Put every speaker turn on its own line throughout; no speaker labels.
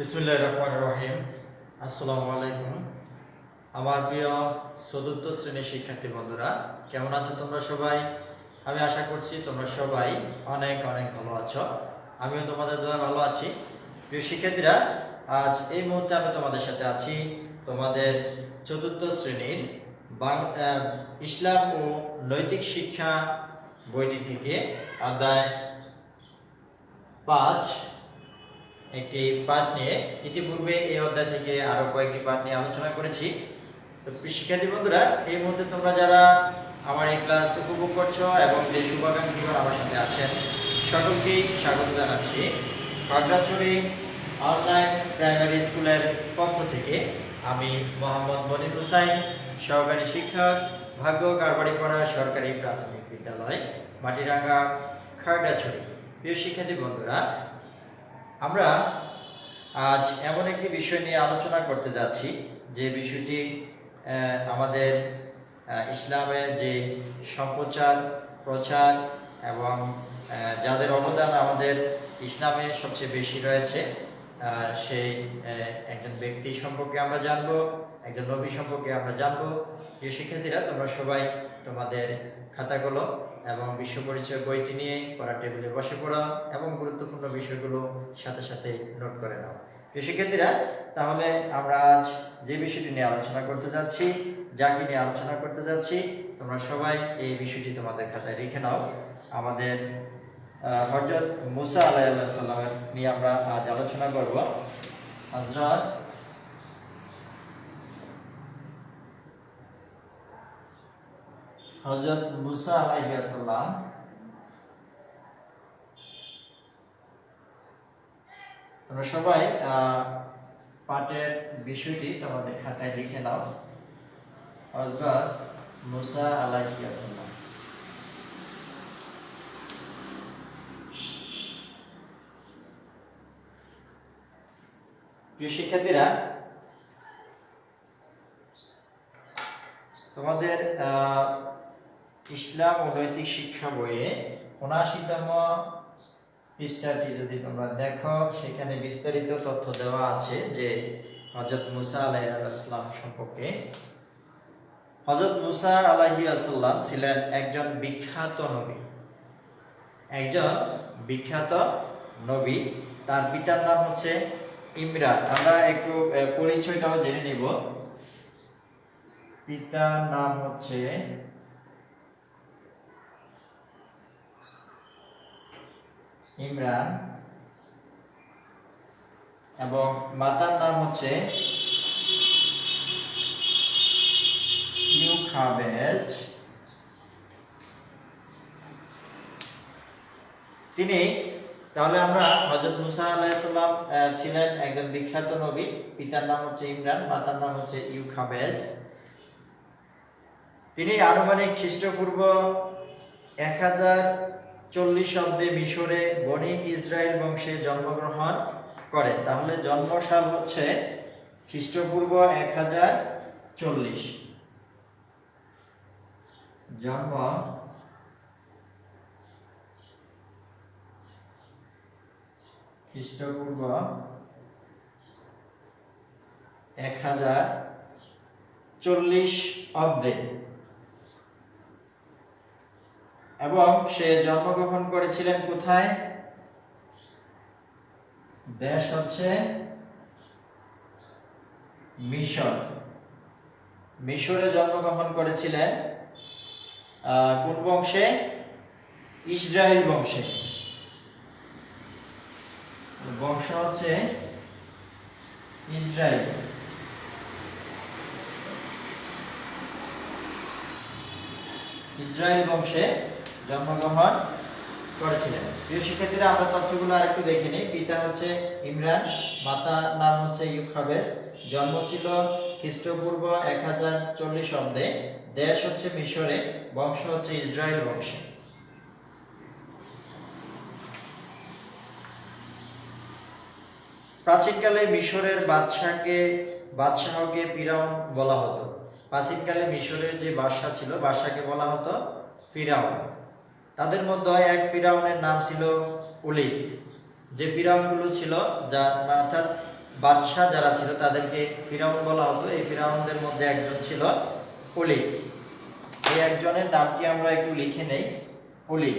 বিসমুল্লাহ রহমান রহিম। আসসালামু আলাইকুম। আমার প্রিয় চতুর্থ শ্রেণির শিক্ষার্থী বন্ধুরা, কেমন আছো তোমরা সবাই? আমি আশা করছি তোমরা সবাই অনেক অনেক ভালো আছো। আমিও তোমাদের দ্বারা ভালো আছি। প্রিয় শিক্ষার্থীরা, আজ এই মুহূর্তে আমি তোমাদের সাথে আছি তোমাদের চতুর্থ শ্রেণির ইসলাম ও নৈতিক শিক্ষা বইটি থেকে অধ্যায় পাঁচ একটি পাঠ নিয়ে ইতিপূর্বে এই অধ্যায় থেকে আরও কয়েকটি পাঠ নিয়ে আলোচনা করেছি। তো শিক্ষার্থী বন্ধুরা, এই মুহূর্তে তোমরা যারা আমার এই ক্লাস উপভোগ করছ এবং যে শুভাকাঙ্ক্ষীগণ আমার সাথে আছেন সকলকেই স্বাগত জানাচ্ছি খাগড়াছড়ি অনলাইন প্রাইমারি স্কুলের পক্ষ থেকে। আমি মোহাম্মদ মনির হুসাইন, সহকারী শিক্ষক, ভাগ্য কারবাড়িপাড়া সরকারি প্রাথমিক বিদ্যালয়, মাটিরাঙ্গা, খাগড়াছড়ি। প্রিয় শিক্ষার্থী বন্ধুরা আমরা আজ এমন একটি বিষয় নিয়ে আলোচনা করতে যাচ্ছি, যে বিষয়টি আমাদের ইসলামের যে সম্প্রচার, প্রচার এবং যাদের অবদান আমাদের ইসলামে সবচেয়ে বেশি রয়েছে সেই একজন ব্যক্তি সম্পর্কে আমরা জানব, একজন নবী সম্পর্কে আমরা জানব। প্রিয় শিক্ষার্থীরা, তোমরা সবাই তোমাদের খাতাগুলো এবং বিশ্ব পরিচয় বইটি নিয়ে পড়ার টেবিলে বসে পড়া এবং গুরুত্বপূর্ণ বিষয়গুলো সাথে সাথে নোট করে নাও। শিক্ষার্থীরা, তাহলে আমরা আজ যে বিষয়টি নিয়ে আলোচনা করতে যাচ্ছি যাকে নিয়ে আলোচনা করতে যাচ্ছি, তোমরা সবাই এই বিষয়টি তোমাদের খাতায় রেখে নাও। আমাদের হজরত মুসা আলাইসাল্লামের সাল্লামের নিয়ে আমরা আজ আলোচনা করব। হজরত হজরত মুসা আলাইসাল্লাম তোমরা সবাই পাঠের বিষয়টি তোমাদের খাতায় লিখে নাও। হজরত মুসা আলাইসাল্লাম প্রিয় শিক্ষার্থীরা, তোমাদের ইসলাম ও নৈতিক শিক্ষা বইয়ে উনআশিতম পৃষ্ঠাটি যদি তোমরা দেখো, সেখানে বিস্তারিত তথ্য দেওয়া আছে যে হজরত মুসা আলাইসাল্লাম সম্পর্কে। হজরত মুসা আলাহি আসাল্লাম ছিলেন একজন বিখ্যাত নবী। একজন বিখ্যাত নবী, তার পিতার নাম হচ্ছে ইমরান। আমরা একটু পরিচয়টাও জেনে নিব। পিতার নাম হচ্ছে ইমরান এবং মাতার নাম হচ্ছে তিনি, তাহলে আমরা হজরত মুসা আলাইসাল্লাম ছিলেন একজন বিখ্যাত নবী। পিতার নাম হচ্ছে ইমরান, মাতার নাম হচ্ছে ইউ ইউখাবেজ। তিনি আনুমানিক খ্রিস্টপূর্ব এক হাজার চল্লিশ অব্দে মিশরে বনি ইসরায়েল বংশে জন্মগ্রহণ করে। তাহলে জন্মসাল হচ্ছে খ্রিস্টপূর্ব এক হাজার চল্লিশ। জন্ম খ্রিস্টপূর্ব এক হাজার চল্লিশ অব্দে। এবং সে জন্মগ্রহণ করেছিলেন কোথায়? দেশ হচ্ছে মিশর। মিশরে জন্মগ্রহণ করেছিলেন কোন বংশে? ইসরায়েল বংশে। বংশ হচ্ছে ইসরায়েল। ইসরায়েল বংশে জন্মগ্রহণ করেছিলেন। প্রিয় শিক্ষার্থীরা, আমরা তথ্যগুলো আর একটু দেখে নিই। পিতা হচ্ছে ইমরান মাতার নাম হচ্ছে ইউখাবেস। জন্ম ছিল খ্রিস্টপূর্ব এক হাজার চল্লিশ অব্দে। দেশ হচ্ছে মিশরে, বংশ হচ্ছে ইসরায়েল বংশে। প্রাচীনকালে মিশরের বাদশাহকে বাদশাহকে ফিরাউন বলা হতো। প্রাচীনকালে মিশরের যে বাদশাহ ছিল বাদশাকে বলা হতো ফিরাউন। তাদের মধ্যে এক ফিরাউনের নাম ছিল উলিদ। যে ফিরাউনগুলো ছিল, যা অর্থাৎ বাদশাহ যারা ছিল, তাদেরকে ফিরাউন বলা হতো। এই ফিরাউনদের মধ্যে একজন ছিল অলিদ এই একজনের নামটি আমরা একটু লিখে নেই। অলিদ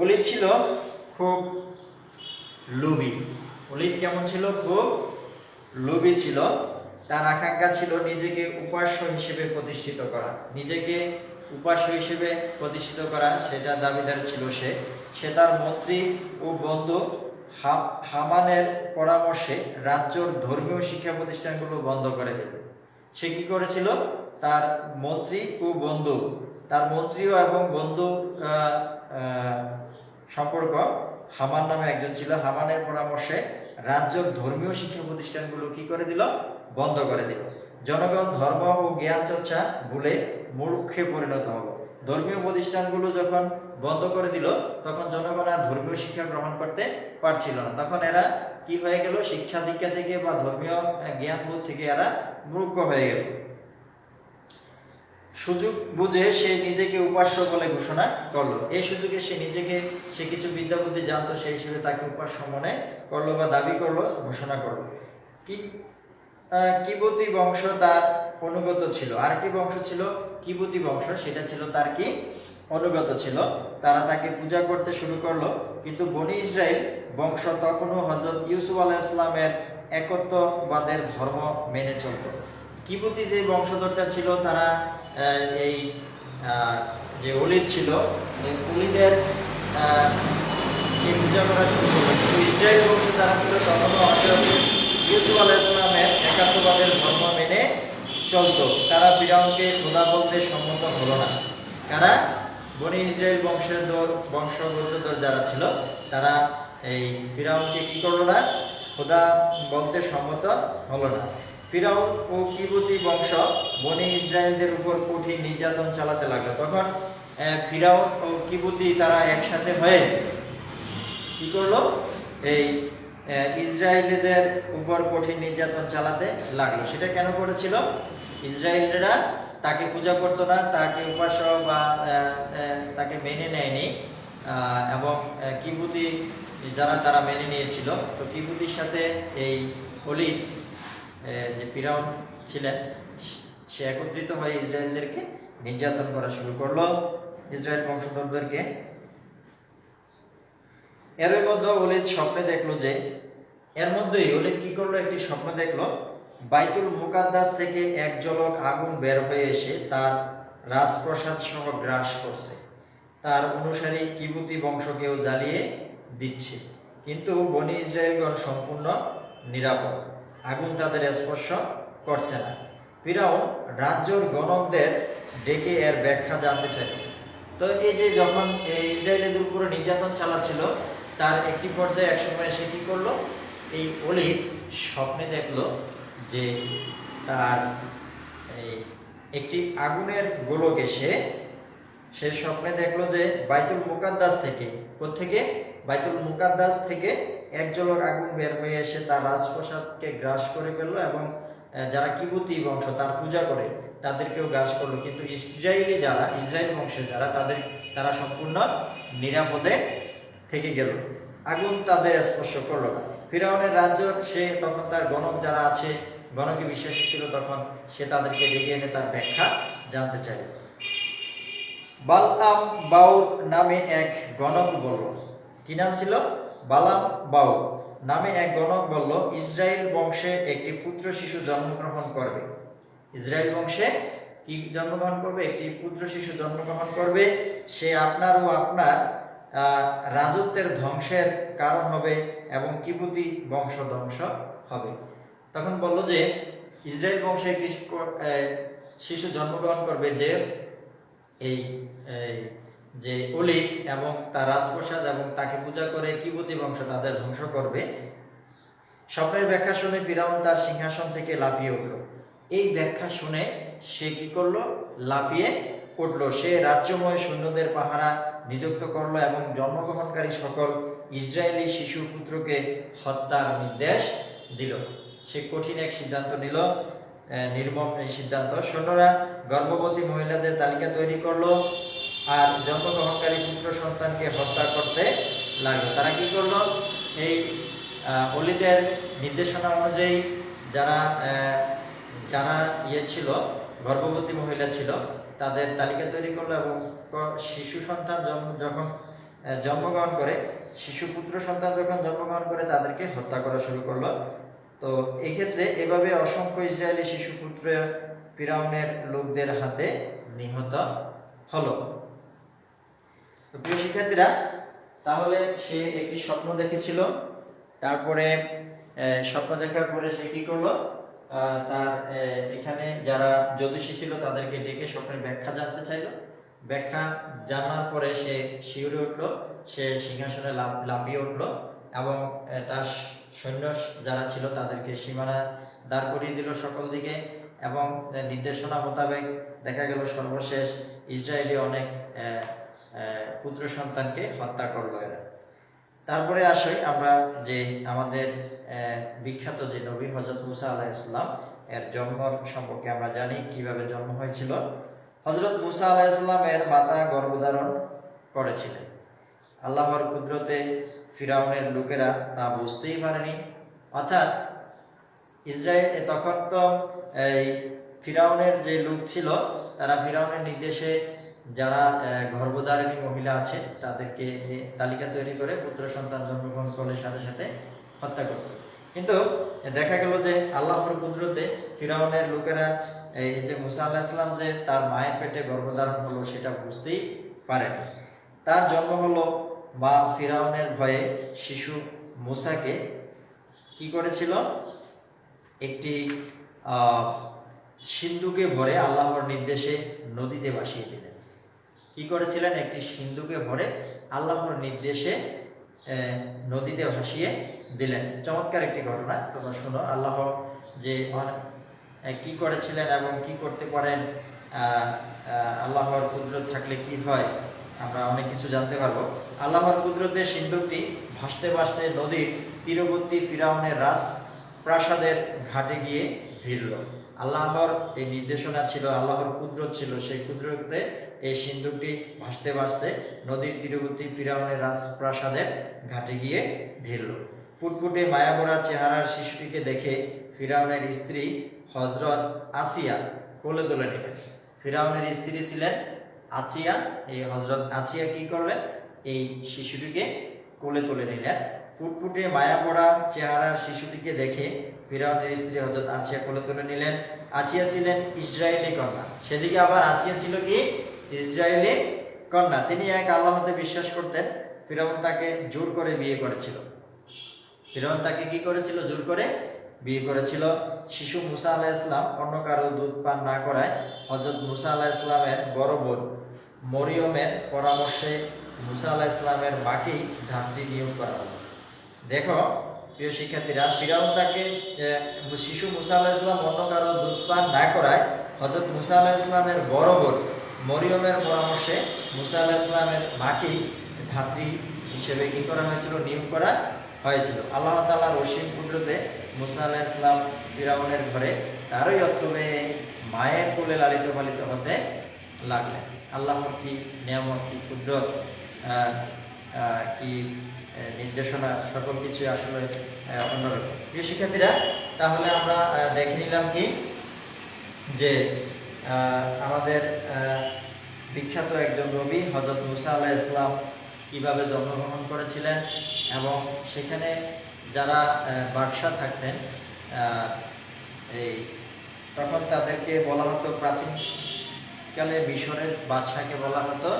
অলিদ ছিল খুব লোভী অলিদ কেমন ছিল? খুব লোভী ছিল, তার আকাঙ্ক্ষা ছিল নিজেকে উপাস্য হিসেবে প্রতিষ্ঠিত করা। নিজেকে উপাস্য হিসেবে প্রতিষ্ঠিত করা, সেটা দাবিদার ছিল সে। সে তার মন্ত্রী ও বন্ধু হামানের পরামর্শে রাজ্যর ধর্মীয় শিক্ষা প্রতিষ্ঠানগুলো বন্ধ করে দেবে সে কি করেছিল? তার মন্ত্রী ও বন্ধু, তার মন্ত্রীও এবং বন্ধু সম্পর্ক হামান নামে একজন ছিল। হামানের পরামর্শে রাজ্যর ধর্মীয় শিক্ষা প্রতিষ্ঠানগুলো কি করে দিল? বন্ধ করে দিল। জনগণ, ধর্ম ও জ্ঞান চর্চা ভুলে মূর্খে পরিণত হলো। ধর্মীয় প্রতিষ্ঠানগুলো যখন বন্ধ করে দিল, তখন জনগণ আর ধর্মীয় শিক্ষা গ্রহণ করতে পারছিল না। তখন এরা কি হয়ে গেল? শিক্ষা দীক্ষা থেকে বা ধর্মীয় জ্ঞান থেকে এরা মূর্খ হয়ে গেল। সুযোগ বুঝে সে নিজেকে উপাস্য বলে ঘোষণা করল। এই সুযোগে সে নিজেকে, সে কিছু বিদ্যা বুদ্ধি জানতো সেই হিসেবে তাকে উপাস্য মনে করল বা দাবি করল, ঘোষণা করল। কি কিবতী বংশ তার অনুগত ছিল। আরেকটি বংশ ছিল কিবতী বংশ, সেটা ছিল তার কি? অনুগত ছিল। তারা তাকে পূজা করতে শুরু করল। কিন্তু বনি ইসরায়েল বংশ তখনও হজরত ইউসুফ আলাহ ইসলামের একত্ববাদের ধর্ম মেনে চলত। কিবতী যে বংশধরটা ছিল, তারা এই যে অলিদ ছিল অলিদের পূজা করা শুরু করল। কিন্তু ইসরায়েল বংশ যারা ছিল, তখনও হজরত ইউসুফ আলাহ ইসলামের একাত্মবাদের ধর্ম মেনে চলতো। তারা ফিরাউনকে খোদা বলতে সম্মত হলো না। কারা? বনি ইসরায়েল বংশের দর বংশগতদের যারা ছিল, তারা এই ফিরাউনকে কি করল না? খোদা বলতে সম্মত হলো না। ফিরাউন ও কিবুতি বংশ বনি ইসরায়েলদের উপর কঠিন নির্যাতন চালাতে লাগল। তখন ফিরাউন ও কিবুতি তারা একসাথে হয়ে কি করল? এই ইসরায়েলিদের উপর কঠিন নির্যাতন চালাতে লাগল। সেটা কেন করেছিল? ইসরায়েলরা তাকে পূজা করতো না তাকে উপাস্য বা তাকে মেনে নেয়নি। এবং কিবুতি যারা তারা মেনে নিয়েছিল। তো কিবুতির সাথে এই আহ, যে ফিরাউন ছিলেন, সে একত্রিত হয়ে ইসরায়েলদেরকে নির্যাতন করা শুরু করল। ইসরায়েল বংশধরদেরকে। এর মধ্যে অলিদ স্বপ্নে দেখল যে, এর মধ্যেই অলিদ কি করল একটি স্বপ্ন দেখল। বাইতুল মুকাদ্দাস থেকে এক জলক আগুন বের হয়ে এসে তার রাজপ্রসাদ সহ গ্রাস করছে। তার অনুসারী কিবুতি বংশকেও জ্বালিয়ে দিচ্ছে। কিন্তু বনি ইসরায়েলগণ সম্পূর্ণ নিরাপদ। আগুন তাদের স্পর্শ করছে না। ফিরাউন রাজ্যর গণকদের ডেকে এর ব্যাখ্যা জানতে চাই। তো এই যে যখন ইসরায়েলের উপরে নির্যাতন চালাচ্ছিল, তার একটি পর্যায়ে একসময় সে কি করল? এই অলি স্বপ্নে দেখল যে তার এই একটি আগুনের গোলক এসে সে স্বপ্নে দেখল যে বাইতুল মুকাদ্দাস থেকে থেকে বাইতুল মুকাদ্দাস থেকে এক জলক আগুন বের হয়ে এসে তার রাজপ্রসাদকে গ্রাস করে ফেলল এবং যারা কিবুতি বংশ তার পূজা করে, তাদেরকেও গ্রাস করল। কিন্তু ইসরায়েলি যারা ইসরায়েল বংশের যারা, তাদের, তারা সম্পূর্ণ নিরাপদে থেকে গেল। আগুন তাদের স্পর্শ করল না। ফিরাউনের রাজ্য, সে তখন তার গণক যারা আছে, গণকে বিশ্বাসী ছিল তখন সে তাদেরকে ডেকে এনে তার ব্যাখ্যা জানতে চাইল। বালাম বাউর নামে এক গণক বলল, কি নাম ছিল? বালাম বাউ নামে এক গণক বলল, ইসরায়েল বংশে একটি পুত্র শিশু জন্মগ্রহণ করবে। ইসরায়েল বংশে কি জন্মগ্রহণ করবে? একটি পুত্র শিশু জন্মগ্রহণ করবে। সে আপনার ও আপনার রাজত্বের ধ্বংসের কারণ হবে এবং কিবুতি বংশ ধ্বংস হবে। তখন বলল যে, ইসরায়েল বংশে একটি শিশু জন্মগ্রহণ করবে যে এই যে অলিক এবং তার রাজপ্রসাদ এবং তাকে পূজা করে কিবতী বংশ তাদের ধ্বংস করবে। স্বপ্নের ব্যাখ্যা শুনে ফিরাউন তার সিংহাসন থেকে লাফিয়ে উঠল। এই ব্যাখ্যা শুনে সে কি করল? লাফিয়ে উঠল। সে রাজ্যময় সৈন্যদের পাহারা নিযুক্ত করল এবং জন্মগ্রহণকারী সকল ইসরায়েলি শিশু পুত্রকে হত্যার নির্দেশ দিল। সে কঠিন এক সিদ্ধান্ত নিল। নির্মম এই সিদ্ধান্ত। সৈন্যরা গর্ভবতী মহিলাদের তালিকা তৈরি করল। আর জন্মগ্রহণকারী পুত্র সন্তানকে হত্যা করতে লাগল। তারা কি করল? এই অলিদের নির্দেশনা অনুযায়ী যারা যারা ইয়ে ছিল, গর্ভবতী মহিলা ছিল, তাদের তালিকা তৈরি করল এবং শিশু সন্তান যখন জন্মগ্রহণ করে, শিশু পুত্র সন্তান যখন জন্মগ্রহণ করে, তাদেরকে হত্যা করা শুরু করল। তো এক্ষেত্রে এভাবে অসংখ্য ইসরায়েলি শিশু পুত্র ফিরাউনের লোকদের হাতে নিহত হলো। প্রিয় শিক্ষার্থীরা, তাহলে সে একটি স্বপ্ন দেখেছিল। তারপরে স্বপ্ন দেখার পরে সে কি করল? তার এখানে যারা জ্যোতিষী ছিল তাদেরকে ডেকে স্বপ্নের ব্যাখ্যা জানতে চাইলো। ব্যাখ্যা জানার পরে সে শিউরে উঠল, সে সিংহাসনে লাফ- লাফিয়ে উঠল এবং তার সৈন্য যারা ছিল তাদেরকে সীমানা দাঁড় করিয়ে দিল সকল দিকে এবং নির্দেশনা মোতাবেক দেখা গেল সর্বশেষ ইসরায়েলি অনেক পুত্র সন্তানকে হত্যা করল এরা। তারপরে আসি আমরা যে আমাদের বিখ্যাত যে নবী হজরত মুসা আলাহ ইসলাম এর জন্ম সম্পর্কে আমরা জানি, কীভাবে জন্ম হয়েছিল। হজরত মুসা আলাহ ইসলাম এর মাতা গর্ভধারণ করেছিলেন। আল্লাহর কুদরতে ফিরাউনের লোকেরা তা বুঝতেই পারেনি। অর্থাৎ ইসরায়েল তখন তো এই ফিরাউনের যে লোক ছিল, তারা ফিরাউনের নির্দেশে যারা গর্ভধারিণী মহিলা আছে, তাদেরকে তালিকা তৈরি করে পুত্র সন্তান জন্মগ্রহণ করলে সাথে সাথে হত্যা করত। কিন্তু দেখা গেল যে আল্লাহর কুদরতে ফিরাউনের লোকেরা, এই যে মুসা আল্লাহ ইসলাম যে তার মায়ের পেটে গর্ভধারণ হলো সেটা বুঝতেই পারেনি। তার জন্ম হলো বা ফিরাউনের ভয়ে শিশু মুসাকে কি করেছিল? একটি সিন্ধুকে ভরে আল্লাহর নির্দেশে নদীতে ভাসিয়ে দিলেন। কি করেছিলেন? একটি সিন্ধুকে ভরে আল্লাহর নির্দেশে নদীতে ভাসিয়ে দিলেন। চমৎকার একটি ঘটনা। তোমরা শোনো, আল্লাহ যে কি করেছিলেন এবং কি করতে পারেন আল্লাহর কুদরত থাকলে কি হয়, আমরা অনেক কিছু জানতে পারব। আল্লাহর কুদরতে সিন্ধুকটি ভাসতে ভাসতে নদীর তীরবর্তী ফিরাউনের রাস প্রাসাদের ঘাটে গিয়ে ভিড়ল। আল্লাহর এই নির্দেশনা ছিল, আল্লাহর কুদরত ছিল। সেই কুদরতে এই সিন্ধুকটি ভাসতে ভাসতে নদীর তীরবর্তী ফিরাউনের রাজপ্রাসাদের ঘাটে গিয়ে ভিড়ল। ফুটফুটে মায়াবরা চেহারার শিশুটিকে দেখে ফিরাউনের স্ত্রী হজরত আসিয়া কোলে তুলে নিলেন। ফিরাউনের স্ত্রী ছিলেন আচিয়া। এই হজরত আচিয়া কি করলেন? এই শিশুটিকে কোলে তুলে নিলেন। ফুটফুটে মায়া পড়া চেহারার শিশুটিকে দেখে ফিরাউনের স্ত্রী হজরত আচিয়া কোলে তুলে নিলেন। আচিয়া ছিলেন ইসরায়েলি কন্যা। সেদিকে আবার আচিয়া ছিল কি? ইসরায়েলি কন্যা, তিনি এক আল্লাহতে বিশ্বাস করতেন, ফিরাউন তাকে জোর করে বিয়ে করেছিল। ফিরাউন তাকে কি করেছিল? জোর করে বিয়ে করেছিল। শিশু মুসা আলাহ ইসলাম অন্য কারও দুধ পান না করায় হজরত মুসা আলাহ ইসলামের বড় বোন মরিয়মের পরামর্শে মুসা আলাহ ইসলামের মাকেই ধাত্রী নিয়োগ করা হলো। দেখো, প্রিয় শিক্ষার্থীরা, ফিরাউন তাকে শিশু মুসা আলাহ ইসলাম অন্য কারও দুধ পান না করায় হজরত মুসা আলাহ ইসলামের বড় বোন মরিয়মের পরামর্শে মুসা আলাহ ইসলামের মাকেই ধাত্রী হিসেবে কি করা হয়েছিল? নিয়োগ করা হয়েছিল। আল্লাহ তাআলার রসিম কুদরতে মুসা আলাহ ইসলাম ফিরাউনের ঘরে তারই অর্থমে মায়ের কোলে লালিত পালিত হতে লাগলেন। আল্লাহর কি নিয়ামত, কি কুদরত কি নির্দেশনা, সকল কিছু আসলে অন্যরকম। প্রিয় শিক্ষার্থীরা, তাহলে আমরা দেখে নিলাম কি? যে আমাদের বিখ্যাত একজন রবি হজরত মুসা আলাহ ইসলাম কীভাবে জন্মগ্রহণ করেছিলেন এবং সেখানে যারা আহ, বাদশাহ থাকতেন এই তখন তাদেরকে বলা হতো প্রাচীনকালে মিশরের বাদশাহকে বলা হতো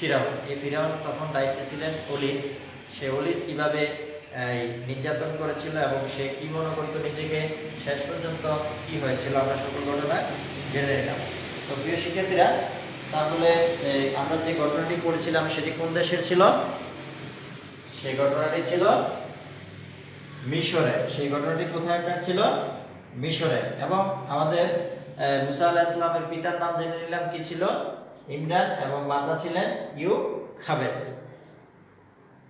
ফিরাউন। এই ফিরাউন তখন দায়িত্বে ছিলেন অলিদ। সে অলিদ কীভাবে নির্যাতন করেছিল এবং সে কী মনে করতো নিজেকে? শেষ পর্যন্ত কি হয়েছিল আমরা সকল ঘটনা জেনে নিলাম। তো প্রিয় শিক্ষার্থীরা, তাহলে আমরা যে ঘটনাটি পড়েছিলাম সেটি কোন দেশের ছিল? সেই ঘটনাটি ছিল মিশরে সেই ঘটনাটি কোথায় ছিল? মিশরে এবং আমাদের মুসা আলাহ ইসলামের পিতার নাম জেনে নিলাম কি ছিল? ইমরান এবং মাতা ছিলেন ইউ খাবেস।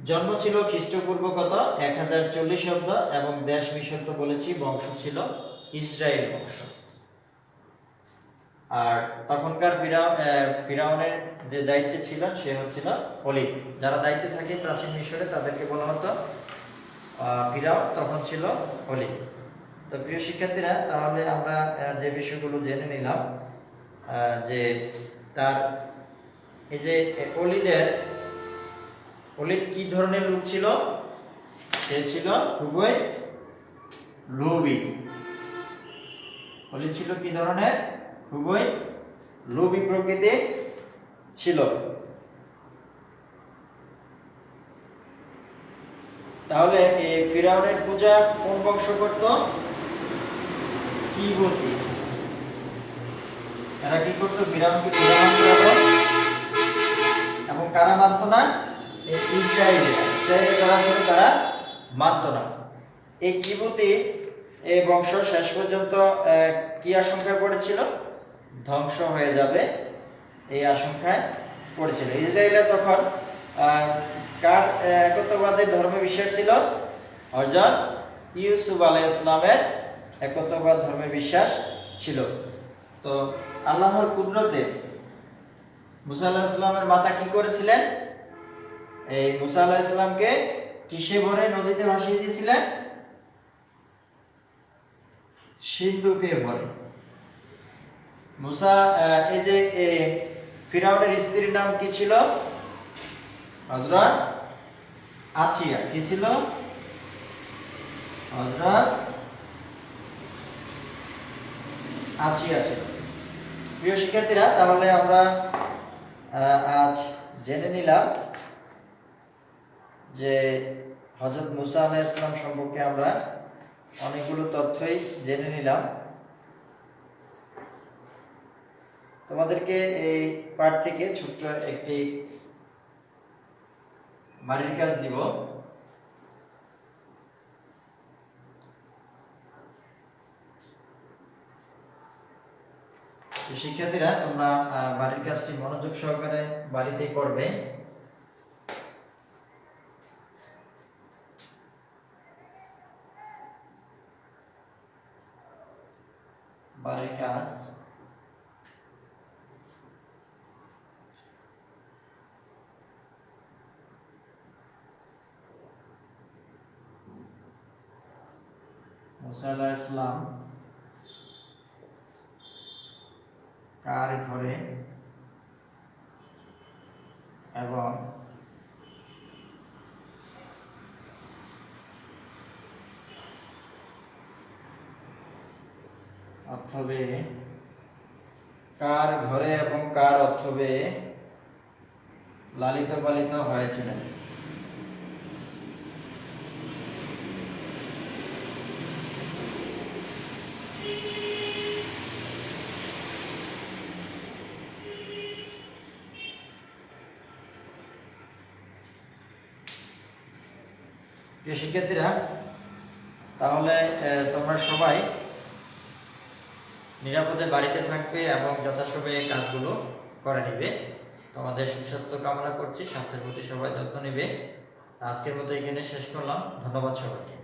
জন্ম ছিল খ্রিস্টপূর্ব কত? এক হাজার চল্লিশ অব্দ এবং দেশ মিশর তো বলেছি বংশ ছিল ইসরায়েল বংশ। আর তখনকার আহ, ফিরাউনের যে দায়িত্বে ছিলেন সে হচ্ছিল অলিদ যারা দায়িত্বে থাকে প্রাচীন মিশরে তাদেরকে বলা হতো ফিরাও তখন ছিল অলিদ তো প্রিয় শিক্ষার্থীরা তাহলে আমরা যে বিষয়গুলো জেনে নিলাম যে তার এই যে অলিদের অলিদ কি ধরনের লোক ছিল? সে ছিল খুবই লোভী। অলিদ ছিল কি ধরনের? খুবই লোভী প্রকৃতি ছিল। তাহলে এই ফিরাউনের পূজা কোন বংশ করত? কিবতী এরা কি করতো? ফিরাউনকে পূজা এবং কারা মানত না? এই তারা মানত না। এই কিবুতি এই বংশ শেষ পর্যন্ত কি আশঙ্কায় পড়েছিল ধ্বংস হয়ে যাবে এই আশঙ্কায় পড়েছিল। ইসরায়েলের তখন কার একত্ববাদের ধর্মে বিশ্বাস ছিল? হজরত ইউসুফ আলাই ইসলামের একত্ববাদ ধর্মে বিশ্বাস ছিল। তো আল্লাহর কুদরতে মুসা আল্লাহ ইসলামের মাতা কি করেছিলেন? এই মুসা আল্লাহ ইসলামকে কিসে ভরে নদীতে ভাসিয়ে দিয়েছিলেন? সিন্ধুকে ভরে। মুসা এই যে ফিরাউনের স্ত্রীর নাম কি ছিল? হজরত আছিয়া। কি ছিল? হজরত আছিয়া ছিল। প্রিয় শিক্ষার্থীরা, তাহলে আমরা আজ জেনে নিলাম যে হজরত মুসা আলাহ ইসলাম সম্পর্কে আমরা অনেকগুলো তথ্যই জেনে নিলাম। তোমাদেরকে এই পাঠ থেকে ছোট্ট একটি বাড়ির কাজ দিব। শিক্ষার্থীরা, তোমরা বাড়ির কাজটি মনোযোগ সহকারে বাড়িতে করবে। বাড়ির কাজ মুসা ইসলাম কার ঘরে এবং অথবে কার ঘরে এবং কার অথবে লালিত পালিত হয়েছিলেন। প্রিয় শিক্ষার্থীরা, তাহলে তোমরা সবাই নিরাপদে বাড়িতে থাকবে এবং যথাসময়ে কাজগুলো করে নেবে। তোমাদের সুস্বাস্থ্য কামনা করছি, স্বাস্থ্যের প্রতি সবাই যত্ন নেবে। আজকের মতো এখানে শেষ করলাম। ধন্যবাদ সবাইকে।